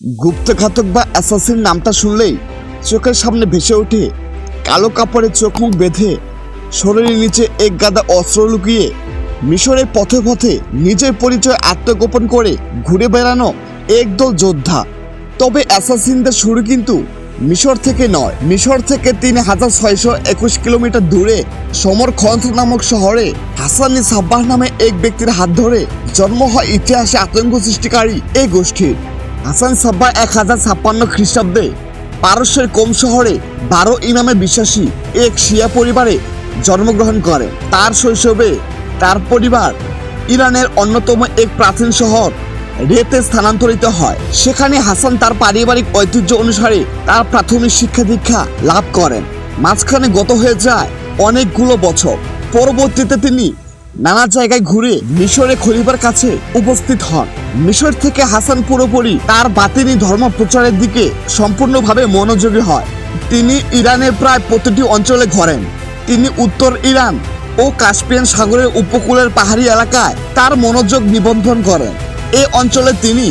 গুপ্তঘাতক বা অ্যাসাসিন নামটা শুনলেই চোখের সামনে ভেসে ওঠে। কালো কাপড়ে চোখ মুখ বেঁধে শরীরের নিচে এক গাদা অস্ত্র লুকিয়ে মিশরের পথে পথে নিজের পরিচয় আত্মগোপন করে ঘুরে বেড়ানো একদল যোদ্ধা। তবে অ্যাসাসিনদের শুরু কিন্তু মিশর থেকে নয়। মিশর থেকে তিন হাজার ছয়শো একুশ কিলোমিটার দূরে সমরখন্দ নামক শহরে হাসানি সাব্বাহ নামে এক ব্যক্তির হাত ধরে জন্ম হয় ইতিহাসে আতঙ্ক সৃষ্টিকারী এই গোষ্ঠীর। হাসান সাব্বাহ এক হাজার ছাপ্পান্ন খ্রিস্টাব্দে পারস্যের কোম শহরে বারো ইমামে বিশ্বাসী এক শিয়া পরিবারে জন্মগ্রহণ করেন তার শৈশবে তার পরিবার ইরানের অন্যতম এক প্রাচীন শহর রেতে স্থানান্তরিত হয়। সেখানে হাসান তার পারিবারিক ঐতিহ্য অনুসারে তার প্রাথমিক শিক্ষা দীক্ষা লাভ করেন। মাঝখানে গত হয়ে যায় অনেকগুলো বছর। পরবর্তীতে তিনি নানা জায়গায় ঘুরে মিশরে খলিফার কাছে উপস্থিত হন। মিশর থেকে হাসান পুরোপুরি তার বাতিনি ধর্ম প্রচারের দিকে সম্পূর্ণভাবে মনোযোগী হয়। তিনি ইরানের প্রায় প্রতিটি অঞ্চলে ঘোরেন। তিনি উত্তর ইরান ও কাস্পিয়ান সাগরের উপকূলের পাহাড়ি এলাকায় তার মনোযোগ নিবন্ধন করেন। এই অঞ্চলে তিনি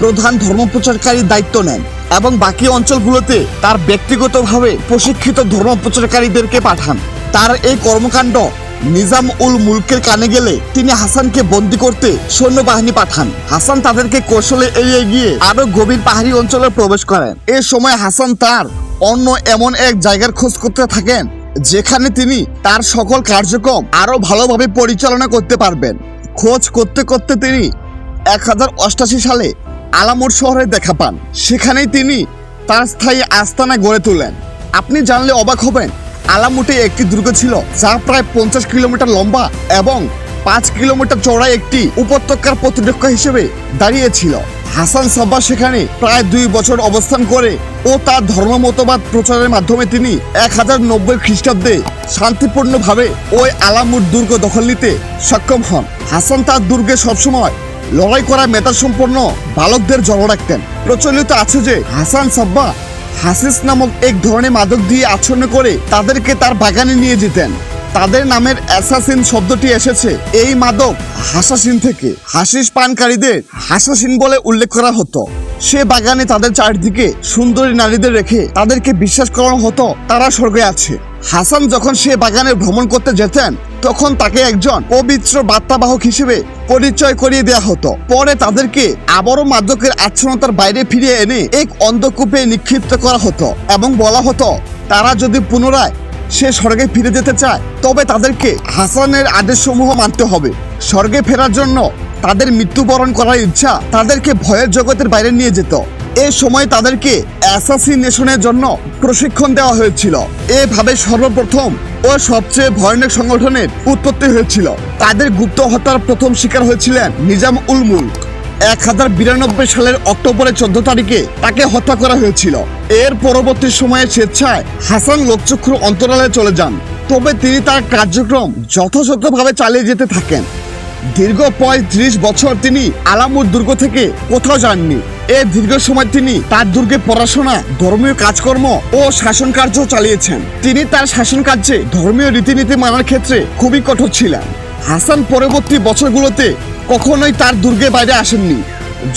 প্রধান ধর্মপ্রচারকারীর দায়িত্ব নেন এবং বাকি অঞ্চলগুলোতে তার ব্যক্তিগতভাবে প্রশিক্ষিত ধর্মপ্রচারকারীদেরকে পাঠান। তার এই কর্মকাণ্ড নিজাম উল মুলকের কানে গেলে তিনি হাসানকে বন্দি করতে সৈন্যবাহিনী পাঠান। হাসান তাদেরকে কৌশলে এড়িয়ে গিয়ে আরও গভীর পাহাড়ি অঞ্চলে প্রবেশ করেন। এ সময় হাসান তার অন্য এমন এক জায়গার খোঁজ করতে থাকেন, যেখানে তিনি তার সকল কার্যক্রম আরও ভালোভাবে পরিচালনা করতে পারবেন। খোঁজ করতে করতে তিনি এক হাজার অষ্টাশি সালে আলামুর শহরে দেখা পান। সেখানেই তিনি তার স্থায়ী আস্তানা গড়ে তোলেন। আপনি জানলে অবাক হবেন আলামুটে একটি দুর্গ ছিল, যা প্রায় পঞ্চাশ কিলোমিটার লম্বা এবং পাঁচ কিলোমিটার চওড়া একটি উপত্যকার প্রতিরক্ষা হিসেবে দাঁড়িয়েছিল। হাসান সাব্বা সেখানে প্রায় দুই বছর অবস্থান করে ও তার ধর্ম মতবাদ প্রচারের মাধ্যমে তিনি এক হাজার নব্বই খ্রিস্টাব্দে শান্তিপূর্ণভাবে ওই আলামুর দুর্গ দখল নিতে সক্ষম হন। হাসান তার দুর্গে সবসময় লড়াই করা মেধা সম্পন্ন বালকদের জড়ো রাখতেন। প্রচলিত আছে যে হাসান সাব্বা হাসিস নামক এক ধরনের মাদক দিয়ে আচ্ছন্ন করে তাদেরকে তার বাগানে নিয়ে যেতেন। তাদের নামের অ্যাসাসিন শব্দটি এসেছে এই মাদক হাসাসিন থেকে। হাসিস পানকারীদের হাসাসিন বলে উল্লেখ করা হতো। সে বাগানে তাদের চারদিকে সুন্দরী নারীদের রেখে তাদেরকে বিশ্বাস করানো হতো, তারা স্বর্গে আছে। হাসান যখন সে বাগানে ভ্রমণ করতে যেতেন তখন তাকে একজন পবিত্র বার্তাবাহক হিসেবে পরিচয় করিয়ে দেওয়া হতো। পরে তাদেরকে আবারও মাদকের আচ্ছন্নতার বাইরে ফিরিয়ে এনে এক অন্ধকূপে নিক্ষিপ্ত করা হতো এবং বলা হতো, তারা যদি পুনরায় সে স্বর্গে ফিরে যেতে চায়, তবে তাদেরকে হাসানের আদেশসমূহ মানতে হবে। স্বর্গে ফেরার জন্য তাদের মৃত্যুবরণ করার ইচ্ছা তাদেরকে ভয়ের জগতের বাইরে নিয়ে যেত। এ সময় তাদেরকে অ্যাসাসিনেশনের জন্য প্রশিক্ষণ দেওয়া হয়েছিল। এভাবে সর্বপ্রথম ও সবচেয়ে ভয়ানক সংগঠনের উৎপত্তি হয়েছিল। তাদের গুপ্ত হত্যার প্রথম শিকার হয়েছিলেন নিজাম উল মুলক। এক হাজার বিরানব্বই সালের অক্টোবরের চোদ্দ তারিখে তাকে হত্যা করা হয়েছিল। এর পরবর্তী সময়ে স্বেচ্ছায় হাসান লোকচক্ষুর অন্তরালে চলে যান। তবে তিনি তার কার্যক্রম যথাযথভাবে চালিয়ে যেতে থাকেন। দীর্ঘ পঁয়ত্রিশ বছর তিনি আলামুর দুর্গ থেকে কোথাও যাননি। এ দীর্ঘ সময় তিনি তার দুর্গে পড়াশোনা, ধর্মীয় কাজকর্ম ও শাসন কার্য চালিয়েছেন। তিনি তার শাসন কার্যে ধর্মীয় রীতিনীতি মানার ক্ষেত্রে খুবই কঠোর ছিলেন। হাসান পরবর্তী বছরগুলোতে কখনোই তার দুর্গে বাইরে আসেননি।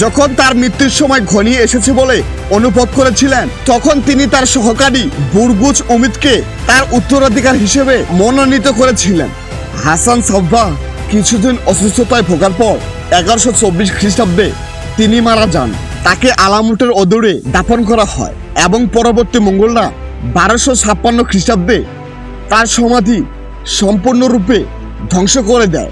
যখন তার মৃত্যুর সময় ঘনিয়ে এসেছে বলে অনুভব করেছিলেন, তখন তিনি তার সহকারী বুরগুজ অমিতকে তার উত্তরাধিকার হিসেবে মনোনীত করেছিলেন। হাসান সাব্বা কিছুদিন অসুস্থতায় ভোগার পর এগারোশো চব্বিশ খ্রিস্টাব্দে তিনি মারা যান। তাকে আলামুটের অদূরে দাফন করা হয় এবং পরবর্তী মঙ্গলরা বারোশো ছাপ্পান্ন খ্রিস্টাব্দে তার সমাধি সম্পূর্ণরূপে ধ্বংস করে দেয়।